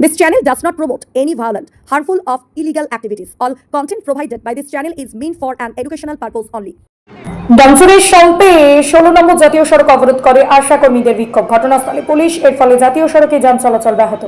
This channel does not promote any violent, harmful, or illegal activities. All content provided by this channel is meant for an educational purpose only. ডানসুরের সম্পে ষোলো নম্বর জাতীয় সড়ক অবরোধ করে আশা কর্মীদের বিক্ষোভ ঘটনাস্থলে পুলিশ এর ফলে জাতীয় সড়কে যান চলাচল ব্যাহত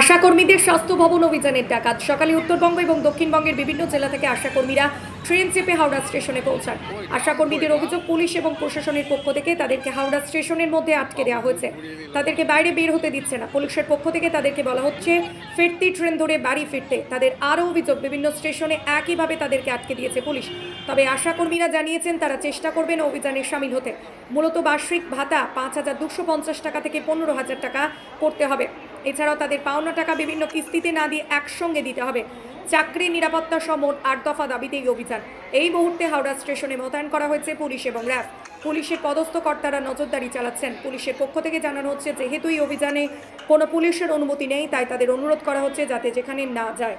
আশা কর্মীদের স্বাস্থ্য ভবন অভিযানের ডাকাত সকালে উত্তরবঙ্গ এবং দক্ষিণবঙ্গের বিভিন্ন জেলা থেকে আশা কর্মীরা ট্রেন চেপে হাওড়া স্টেশনে পৌঁছান। আশা কর্মীদের অভিযোগ পুলিশ এবং প্রশাসনের পক্ষ থেকে তাদেরকে হাওড়া স্টেশনের মধ্যে আটকে দেওয়া হয়েছে। তাদেরকে বাইরে বের হতে দিচ্ছে না। পুলিশের পক্ষ থেকে তাদেরকে বলা হচ্ছে, ফিরতি ট্রেন ধরে বাড়ি ফিরতে। তাদের আরও অভিযোগ, বিভিন্ন স্টেশনে একইভাবে তাদেরকে আটকে দিয়েছে পুলিশ। তবে আশা কর্মীরা জানিয়েছেন, তারা চেষ্টা করবেন অভিযানে সামিল হতে। মূলত বার্ষিক ভাতা পাঁচ হাজার দুশো পঞ্চাশ টাকা থেকে পনেরো হাজার টাকা করতে হবে। এছাড়াও তাদের পাওনা টাকা বিভিন্ন কিস্তিতে না দিয়ে একসঙ্গে দিতে হবে। চাকরি, নিরাপত্তা সহ মোট আট দফা দাবিতে এই অভিযান। এই মুহূর্তে হাওড়া স্টেশনে মোতায়েন করা হয়েছে পুলিশ এবং র্যাব। পুলিশের পদস্থ কর্তারা নজরদারি চালাচ্ছেন। পুলিশের পক্ষ থেকে জানানো হচ্ছে, যেহেতু এই অভিযানে কোনো পুলিশের অনুমতি নেই, তাই তাদের অনুরোধ করা হচ্ছে যাতে যেখানে না যায়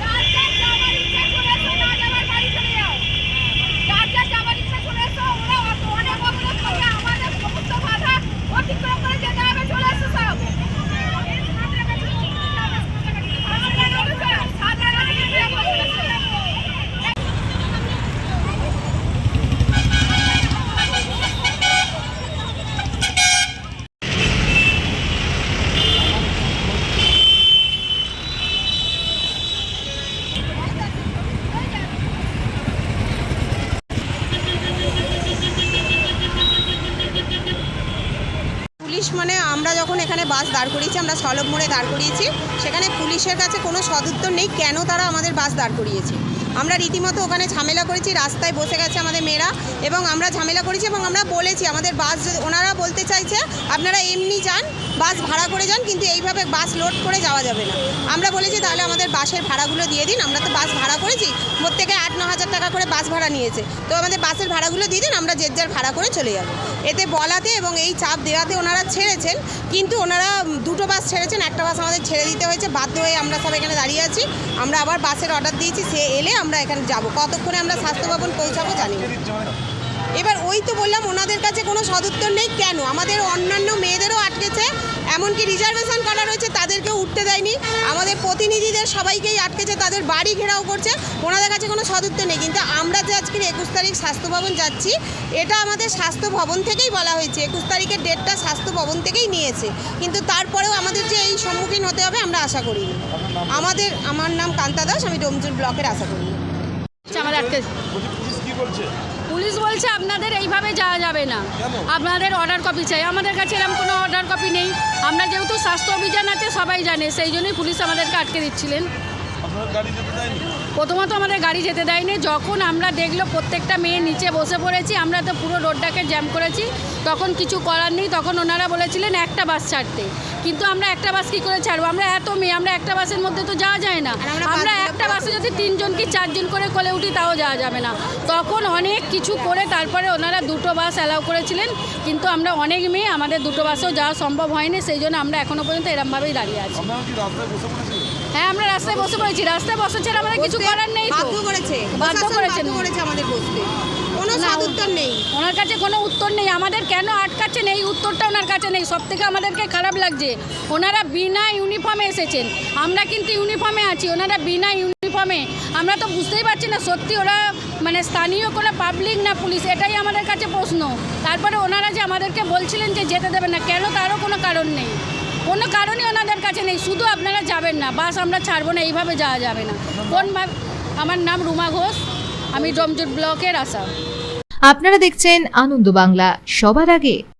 যার যার যাওয়ার ইচ্ছা চলে এসো, না যাওয়ার বাড়ি চলে যাও। যার যার যাওয়ার ইচ্ছা চলে এসো, ওরা অত অনেক অবরোধ করে আমাদের সমস্ত বাধা অতিক্রম করে যেতে হবে, চলে এসো সব। সাধারণ পুলিশ মানে আমরা যখন এখানে বাস দাঁড় করিয়েছি, আমরা সলভ মোড়ে দাঁড় করিয়েছি, সেখানে পুলিশের কাছে কোনো সদুত্তর নেই কেন তারা আমাদের বাস দাঁড় করিয়েছে। আমরা রীতিমতো ওখানে ঝামেলা করেছি, রাস্তায় বসে গেছে আমাদের মেয়েরা এবং আমরা ঝামেলা করেছি এবং আমরা বলেছি, আমাদের বাস যদি, ওনারা বলতে চাইছে, আপনারা এমনি যান, বাস ভাড়া করে যান, কিন্তু এইভাবে বাস লোড করে যাওয়া যাবে না। আমরা বলেছি, তাহলে আমাদের বাসের ভাড়াগুলো দিয়ে দিন, আমরা তো বাস ভাড়া করেছি, প্রত্যেকে আট ন হাজার টাকা করে বাস ভাড়া নিয়েছে। তো আমাদের বাসের ভাড়াগুলো দিয়ে দিন, আমরা যে যার ভাড়া করে চলে যাব। এতে বলাতে এবং এই চাপ দেওয়াতে ওনারা ছেড়েছেন, কিন্তু ওনারা দুটো বাস ছেড়েছেন, একটা বাস আমাদের ছেড়ে দিতে হয়েছে, বাধ্য হয়ে আমরা সব এখানে দাঁড়িয়ে আছি। আমরা আবার বাসের অর্ডার দিয়েছি, সে এলে আমরা এখানে যাব কতক্ষণে আমরা স্বাস্থ্য ভবন পৌঁছাবো জানি। এবার ওই তো বললাম ওনাদের কাছে কোনো সদুত্তর নেই। কেন? আমাদের অন্যান্য মেয়েদেরও আটকেছে এমনকি রিজার্ভেশন করা রয়েছে তাদেরকেও উঠতে দেয়নি। আমাদের প্রতিনিধিদের সবাইকেই আটকেছে তাদের বাড়ি ঘেরাও করছে। ওনাদের কাছে কোনো সদুত্তর নেই। কিন্তু আমরা যে আজকের একুশ তারিখ স্বাস্থ্য ভবন যাচ্ছি এটা আমাদের স্বাস্থ্য ভবন থেকেই বলা হয়েছে। একুশ তারিখের ডেটটা স্বাস্থ্য ভবন থেকেই নিয়েছে। কিন্তু তারপরেও আমাদের যে এই সম্মুখীন হতে হবে আমরা আশা করিনি আমাদের আমার নাম কান্তা দাস আমি ডোমজুর ব্লকের আশা করি। আমাদের আটকে পুলিশ বলছে আপনাদের এইভাবে যাওয়া যাবে না। আপনাদের অর্ডার কপি চাই। আমাদের কাছে এরকম কোনো অর্ডার কপি নেই। আমরা যেহেতু স্বাস্থ্য অভিযান আছে সবাই জানে। সেই জন্যই পুলিশ আমাদেরকে আটকে দিচ্ছিলেন। প্রথমত আমাদের গাড়ি যেতে দেয়নি। যখন আমরা দেখল প্রত্যেকটা মেয়ে নিচে বসে পড়েছি আমরা তো পুরো রোডটাকে জ্যাম করেছি। তখন কিছু করার নেই। তখন ওনারা বলেছিলেন একটা বাস ছাড়তে। কিন্তু আমরা একটা বাস কী করে ছাড়বো? আমরা এত মেয়ে আমরা একটা বাসের মধ্যে তো যাওয়া যায় না। আমরা একটা বাসে যদি তিনজন কি চারজন করে কোলে উঠি তাও যাওয়া যাবে না। তখন অনেক কিছু করে তারপরে ওনারা দুটো বাস অ্যালাউ করেছিলেন। কিন্তু আমরা অনেক মেয়ে আমাদের দুটো বাসেও যাওয়া সম্ভব হয়নি। সেই জন্য আমরা এখনও পর্যন্ত এরমভাবেই দাঁড়িয়ে আছি। হ্যাঁ আমরা রাস্তায় বসে পড়েছি। রাস্তায় বসেছেন আমাদের কিছু করার নেই বাধ্য করেছে। বাধ্য বাধ্য করেছে। আমাদের বসতে। কোনো সদুত্তর নেই। ওনার কাছে কোনো উত্তর নেই। আমাদের কেন আটকাচ্ছেন এই উত্তরটা ওনার কাছে নেই। সব থেকে আমাদেরকে খারাপ লাগছে ওনারা বিনা ইউনিফর্মে এসেছেন। আমরা কিন্তু ইউনিফর্মে আছি। ওনারা বিনা ইউনিফর্মে। আমরা তো বুঝতেই পারছি না সত্যি ওরা মানে স্থানীয় কোনো পাবলিক না পুলিশ এটাই আমাদের কাছে প্রশ্ন। তারপরে ওনারা যে আমাদেরকে বলছিলেন যে যেতে দেবে না কেন তারও কোনো কারণ নেই? কোনো কারণই ওনাদের কাছে নেই। শুধু আপনারা যাবেন না, বাস আমরা ছাড়বো না, এইভাবে যাওয়া যাবে না। কোনভাবে আমার নাম রুমা ঘোষ, আমি জমজুট ব্লকের আশা আপনারা দেখছেন আনন্দ বাংলা, সবার আগে।